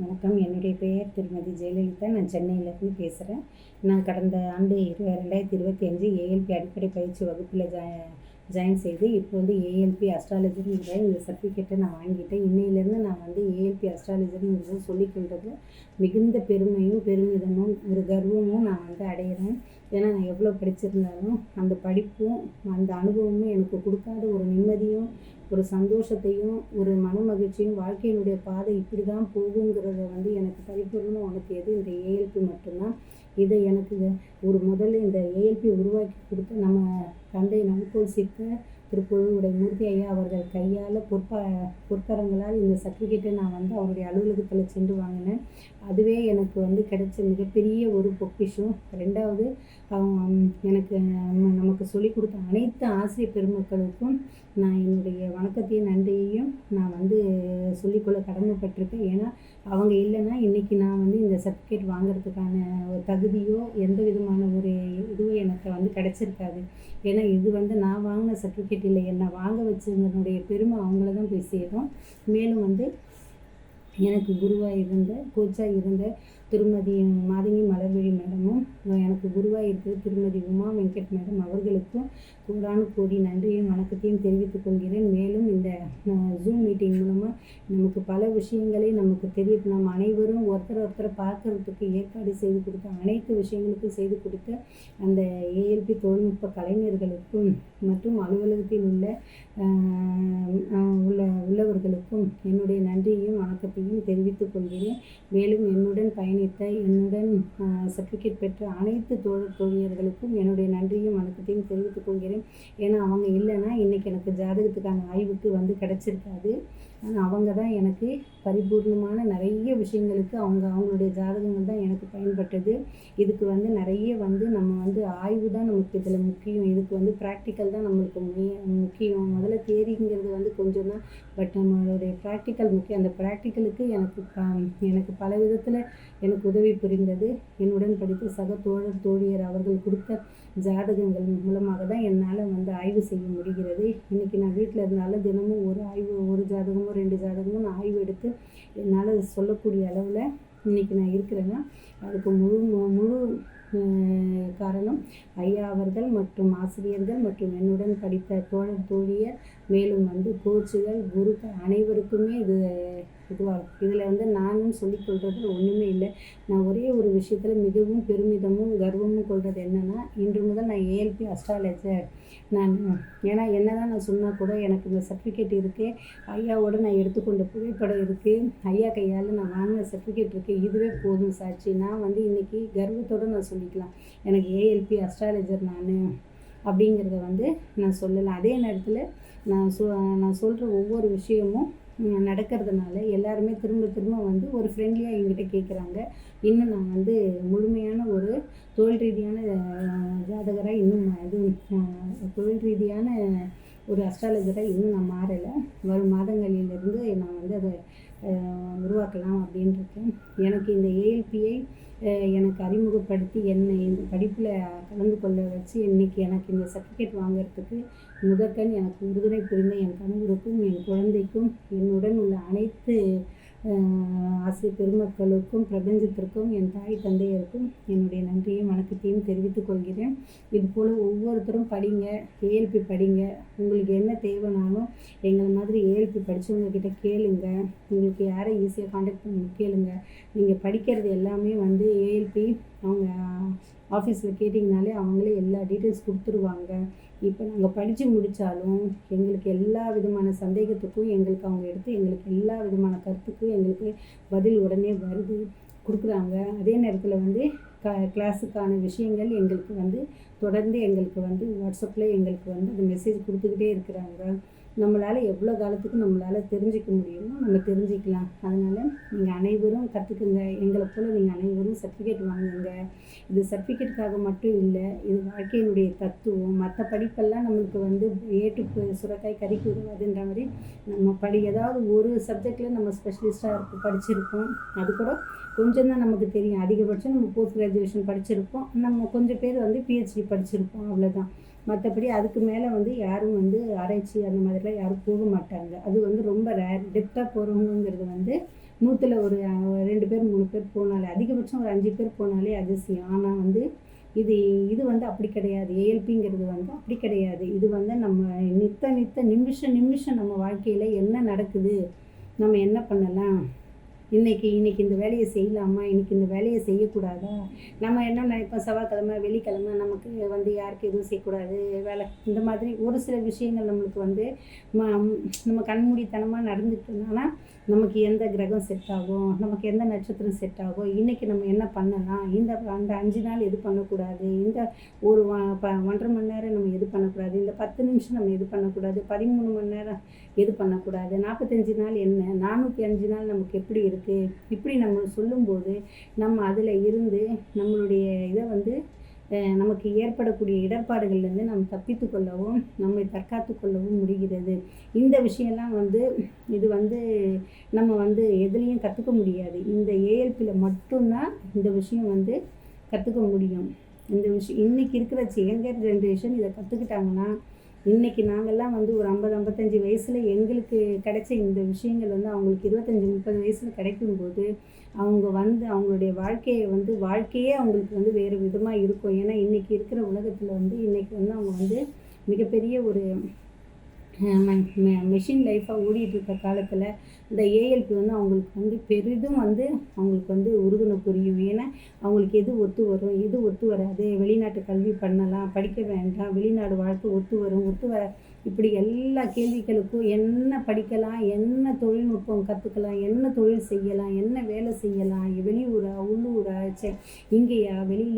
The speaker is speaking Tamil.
வணக்கம். என்னுடைய பெயர் திருமதி ஜெயலலிதா. நான் சென்னையிலேருந்து பேசுகிறேன் நான் கடந்த ஆண்டு இரு ரெண்டாயிரத்தி இருபத்தி அஞ்சு ஏஎல்பி அடிப்படை பயிற்சி வகுப்பில் ஜா ஜாயின் செய்து இப்போ வந்து ஏஎல்பி அஸ்ட்ராலஜிங்கிற இந்த சர்டிஃபிகேட்டை நான் வாங்கிட்டேன். இன்னையிலேருந்து நான் வந்து ஏஎல்பி அஸ்ட்ராலஜிங்கிறத சொல்லிக்கொள்வது மிகுந்த பெருமையும் பெருமிதமும் ஒரு கர்வமும் நான் வந்து அடையிறேன். ஏன்னா நான் எவ்வளோ படிச்சிருந்தாலும் அந்த படிப்பும் அந்த அனுபவமும் எனக்கு கொடுக்காத ஒரு நிம்மதியும் ஒரு சந்தோஷத்தையும் ஒரு மன மகிழ்ச்சியும் வாழ்க்கையினுடைய பாதை இப்படி தான் போகுங்கிறத வந்து எனக்கு பரிபூர்ணமாக உணர்த்தியது இந்த ஏஎல்பி மட்டும்தான். இதை எனக்கு ஒரு முதல்ல இந்த ஏஎல்பி உருவாக்கி கொடுத்த நம்ம தந்தை நமக்கோல் சித்த திருப்பொழுவுடைய மூர்த்தி ஐயா அவர்கள் கையால் பொற்ப பொற்கரங்களால் இந்த சர்டிஃபிகேட்டை நான் வந்து அவருடைய அலுவலகத்தில் சென்று வாங்கினேன். அதுவே எனக்கு வந்து கிடைச்ச மிகப்பெரிய ஒரு பொக்கிஷம். ரெண்டாவது எனக்கு நமக்கு சொல்லிக் கொடுத்த அனைத்து ஆசிய பெருமக்களுக்கும் நான் என்னுடைய வணக்கத்தையும் நன்றியையும் நான் வந்து சொல்லிக்கொள்ள கடமைப்பட்டிருக்கேன். ஏன்னா அவங்க இல்லைன்னா இன்றைக்கி நான் வந்து இந்த சர்டிஃபிகேட் வாங்குறதுக்கான ஒரு தகுதியோ எந்த விதமான ஒரு இதுவும் எனக்கு வந்து கிடச்சிருக்காது. ஏன்னா இது வந்து நான் வாங்கின சர்டிஃபிகேட் இல்லை. என்னை வாங்க வச்சவங்களுடைய பெருமை அவங்கள தான் போய் சேரும். மேலும் வந்து எனக்கு குருவாக இருந்த கோச்சாக இருந்த திருமதி மாதங்கி மலர்விழி மேடமும் எனக்கு குருவாக இருக்கிற திருமதி உமா வெங்கட் மேடம் அவர்களுக்கும் கூடான கோடி நன்றியும் வணக்கத்தையும் தெரிவித்துக் கொள்கிறேன். மேலும் இந்த ஜூம் மீட்டிங் மூலமாக நமக்கு பல விஷயங்களை நமக்கு தெரிய நம்ம அனைவரும் ஒருத்தர் ஒருத்தரை பார்க்கறதுக்கு ஏற்பாடு செய்து கொடுத்த அனைத்து விஷயங்களுக்கும் செய்து கொடுத்த அந்த ஏஎல்பி தொழில்நுட்ப கலைஞர்களுக்கும் மற்றும் அலுவலகத்தில் உள்ள உள்ள உள்ளவர்களுக்கும் என்னுடைய நன்றியையும் வணக்கத்தையும் தெரிவித்துக் கொள்கிறேன். மேலும் என்னுடன் பயணித்த என்னுடன் சர்டிஃபிகேட் பெற்ற அனைத்து தோழர் தோழியர்களுக்கும் என்னுடைய நன்றியும் வணக்கத்தையும் தெரிவித்துக் கொள்கிறேன். ஏன்னா அவங்க இல்லைன்னா இன்றைக்கி எனக்கு ஜாதகத்துக்கான ஆய்வுக்கு வந்து கிடச்சிருக்காது. அவங்க தான் எனக்கு பரிபூர்ணமான நிறைய விஷயங்களுக்கு அவங்க அவங்களுடைய ஜாதகங்கள் தான் எனக்கு பயன்பட்டது. இதுக்கு வந்து நிறைய வந்து நம்ம வந்து ஆய்வு தான் நமக்கு இதில் முக்கியம். இதுக்கு வந்து ப்ராக்டிக்கல் தான் நம்மளுக்கு முக்கியம். முதல்ல தேரிங்கிறது வந்து கொஞ்சம் தான் பட் நம்மளுடைய ப்ராக்டிக்கல் முக்கியம். அந்த ப்ராக்டிக்கலுக்கு எனக்கு எனக்கு பல விதத்தில் எனக்கு உதவி புரிந்தது. என்னுடன் படித்த சக தோழர் தோழியர் அவர்கள் கொடுத்த ஜாதகங்கள் மூலமாக தான் என்னால் வந்து ஆய்வு செய்ய முடிகிறது. இன்றைக்கி நான் வீட்டில் இருந்தாலும் தினமும் ஒரு ஆய்வு ஒரு ஜாதகமோ ரெண்டு ஜாதகமோ நான் ஆய்வு எடுத்து என்னால் சொல்லக்கூடிய அளவில் இன்றைக்கி நான் இருக்கிறேன்னா அதுக்கு முழு முழு காரணம் ஐயா அவர்கள் மற்றும் ஆசிரியர்கள் மற்றும் என்னுடன் படித்த தோழர் தோழியர் மேலும் வந்து கோச்சுகள் குருக்கள் அனைவருக்குமே இது இதுவாக இதில் வந்து நானும் சொல்லிக்கொள்கிறது ஒன்றுமே இல்லை. நான் ஒரே ஒரு விஷயத்தில் மிகவும் பெருமிதமும் கர்வமும் கொள்வது என்னென்னா இன்று முதல் நான் ஏஎல்பி அஸ்ட்ராலஜர் நான் ஏன்னா என்ன தான் நான் சொன்னால் கூட எனக்கு இந்த சர்டிஃபிகேட் இருக்குது ஐயாவோட நான் எடுத்துக்கொண்ட புகைப்படம் இருக்குது ஐயா கையால் நான் வாங்கின சர்டிஃபிகேட் இருக்குது இதுவே போதும் சாட்சி. நான் வந்து இன்றைக்கி கர்வத்தோடு நான் சொல்லிக்கலாம். எனக்கு ஏஎல்பி அஸ்ட்ராலஜர் நான். அப்படிங்கிறத வந்து நான் சொல்லலை. அதே நேரத்தில் நான் சொ நான் சொல்கிற ஒவ்வொரு விஷயமும் நடக்கிறதுனால எல்லாருமே திரும்ப திரும்ப வந்து ஒரு ஃப்ரெண்ட்லியாக எங்கிட்ட கேட்குறாங்க இன்னும் நான் வந்து முழுமையான ஒரு தொழில் ரீதியான ஜாதகராக இன்னும் இது தொழில் ரீதியான ஒரு அஸ்ட்ராலஜராக இன்னும் நான் மாறலை. வரும் மாதங்களிலிருந்து நான் வந்து அதை உருவாக்கலாம் அப்படின்ருக்கேன் எனக்கு இந்த ஏஎல்பியை எனக்கு அறிமுகப்படுத்தி என்னை இந்த படிப்பில் கலந்து கொள்ள வச்சு இன்றைக்கி எனக்கு இந்த சர்டிஃபிகேட் வாங்கிறதுக்கு முதற்கண் எனக்கு உறுதுணை புரிந்த என் கணவருக்கும் என் குழந்தைக்கும் என்னுடன் உள்ள அனைத்து ஆசிரியர் பெருமக்களுக்கும் பிரபஞ்சத்திற்கும் என் தாய் தந்தையருக்கும் என்னுடைய நன்றியும் வணக்கத்தையும் தெரிவித்துக் கொள்கிறேன். இதுபோல் ஒவ்வொருத்தரும் படிங்க ஏஎல்பி படிங்க. உங்களுக்கு என்ன தேவைனாலும் எங்களை மாதிரி ஏஎல்பி படித்தவங்கக்கிட்ட கேளுங்க. உங்களுக்கு யாரை ஈஸியாக காண்டாக்ட் பண்ணி கேளுங்க. நீங்கள் படிக்கிறது எல்லாமே வந்து ஏஎல்பி அவங்க ஆஃபீஸில் கேட்டிங்கனாலே அவங்களே எல்லா டீட்டெயில்ஸ் கொடுத்துருவாங்க. இப்போ நாங்கள் படித்து முடித்தாலும் எங்களுக்கு எல்லா விதமான சந்தேகத்துக்கும் எங்களுக்கு அவங்க எடுத்து எங்களுக்கு எல்லா விதமான கருத்துக்கும் எங்களுக்கு பதில் உடனே வருது கொடுக்குறாங்க. அதே நேரத்தில் வந்து க கிளாஸுக்கான விஷயங்கள் எங்களுக்கு வந்து தொடர்ந்து எங்களுக்கு வந்து வாட்ஸ்அப்பில் எங்களுக்கு வந்து அந்த மெசேஜ் கொடுத்துக்கிட்டே இருக்கிறாங்க. நம்மளால் எவ்வளோ காலத்துக்கு நம்மளால் தெரிஞ்சிக்க முடியுமோ நம்ம தெரிஞ்சிக்கலாம். அதனால் நீங்கள் அனைவரும் கற்றுக்குங்க எங்களை போல் நீங்கள் அனைவரும் சர்டிஃபிகேட் வாங்குங்க. இது சர்டிஃபிகேட்டுக்காக மட்டும் இல்லை இது வாழ்க்கையினுடைய தத்துவம். மற்ற படிப்பெல்லாம் நம்மளுக்கு வந்து ஏட்டு சுரக்காய் கறிக்கு உதவாதுன்ற மாதிரி நம்ம படி ஏதாவது ஒரு சப்ஜெக்டில் நம்ம ஸ்பெஷலிஸ்ட்டாக இருக்கும் படிச்சிருப்போம். அது கூட கொஞ்சம் தான் நமக்கு தெரியும். அதிகபட்சம் நம்ம போஸ்ட் கிராஜுவேஷன் படிச்சிருப்போம். நம்ம கொஞ்சம் பேர் வந்து பிஹெச்டி படிச்சிருப்போம். அவ்வளோதான் மற்றபடி அதுக்கு மேலே வந்து யாரும் வந்து ஆராய்ச்சி அந்த மாதிரிலாம் யாரும் போக மாட்டாங்க. அது வந்து ரொம்ப ரேர் டெப்த்தாக போகிறவங்கிறது வந்து நூற்றில் ஒரு ரெண்டு பேர் மூணு பேர் போனாலே அதிகபட்சம் ஒரு அஞ்சு பேர் போனாலே அதிசயம். ஆனால் வந்து இது இது வந்து அப்படி கிடையாது. ஏஎல்பிங்கிறது வந்து அப்படி கிடையாது. இது வந்து நம்ம நித்த நித்த நிமிஷம் நிமிஷம் நம்ம வாழ்க்கையில் என்ன நடக்குது? நம்ம என்ன பண்ணலாம்? இன்னைக்கு இன்னைக்கு இந்த வேலையை செய்யலாமா? இன்னைக்கு இந்த வேலையை செய்யக்கூடாதா? நம்ம என்ன நினைப்போம் செவ்வாய்க்கிழமை வெள்ளிக்கிழமை நமக்கு வந்து யாருக்கு எதுவும் செய்யக்கூடாது வேலை. இந்த மாதிரி ஒரு சில விஷயங்கள் நம்மளுக்கு வந்து நம்ம கண்மூடித்தனமாக நடந்துக்கிட்டோம்னா நமக்கு எந்த கிரகம் செட் ஆகும் நமக்கு எந்த நட்சத்திரம் செட் ஆகும் இன்றைக்கி நம்ம என்ன பண்ணலாம் இந்த அந்த அஞ்சு நாள் எது பண்ணக்கூடாது இந்த ஒரு வ- ப- ஒன்றரை மணி நேரம் நம்ம எது பண்ணக்கூடாது இந்த பத்து நிமிஷம் நம்ம எது பண்ணக்கூடாது பதிமூணு மணி நேரம் எது பண்ணக்கூடாது நாற்பத்தஞ்சு நாள் என்ன நானூற்றி அஞ்சு நாள் நமக்கு எப்படி இருக்குது இப்படி நம்ம சொல்லும்போது நம்ம அதில் இருந்து நம்மளுடைய இதை வந்து நமக்கு ஏற்படக்கூடிய இடர்பாடுகள்லேருந்து நாம் தப்பித்து கொள்ளவும் நம்மை தற்காத்து கொள்ளவும் முடிகிறது. இந்த விஷயம்லாம் வந்து இது வந்து நம்ம வந்து எதுலேயும் கற்றுக்க முடியாது. இந்த ஏஎல்பியில் மட்டும்தான் இந்த விஷயம் வந்து கற்றுக்க முடியும். இந்த விஷயம் இன்றைக்கி இருக்கிற யங்கர் ஜென்ரேஷன் இதை கற்றுக்கிட்டாங்கன்னா இன்றைக்கி நாங்கள்லாம் வந்து ஒரு ஐம்பது ஐம்பத்தஞ்சு வயசில் எங்களுக்கு கிடைச்ச இந்த விஷயங்கள் வந்து அவங்களுக்கு இருபத்தஞ்சி முப்பது வயசில் கிடைக்கும்போது அவங்க வந்து அவங்களுடைய வாழ்க்கையை வந்து வாழ்க்கையே அவங்களுக்கு வந்து வேறு விதமாக இருக்கும். ஏன்னா இன்றைக்கி இருக்கிற உலகத்தில் வந்து இன்றைக்கி வந்து அவங்க வந்து மிகப்பெரிய ஒரு மெஷின் லைஃப்பாக ஓடிட்டு இருக்க காலத்தில் இந்த ஏஎல்பி வந்து அவங்களுக்கு வந்து பெரிதும் வந்து அவங்களுக்கு வந்து உறுதுணை புரியும். ஏன்னா அவங்களுக்கு எது ஒத்து வரும் எது ஒத்து வராது? வெளிநாட்டு கல்வி பண்ணலாம் படிக்க வேண்டாம் வெளிநாடு வாழ்க்கை ஒத்து வரும் ஒத்து வர இப்படி எல்லா கேள்விகளுக்கும் என்ன படிக்கலாம் என்ன தொழில்நுட்பம் கற்றுக்கலாம் என்ன தொழில் செய்யலாம் என்ன வேலை செய்யலாம் வெளியூரா உள்ளூரா சே இங்கேயா வெளியில்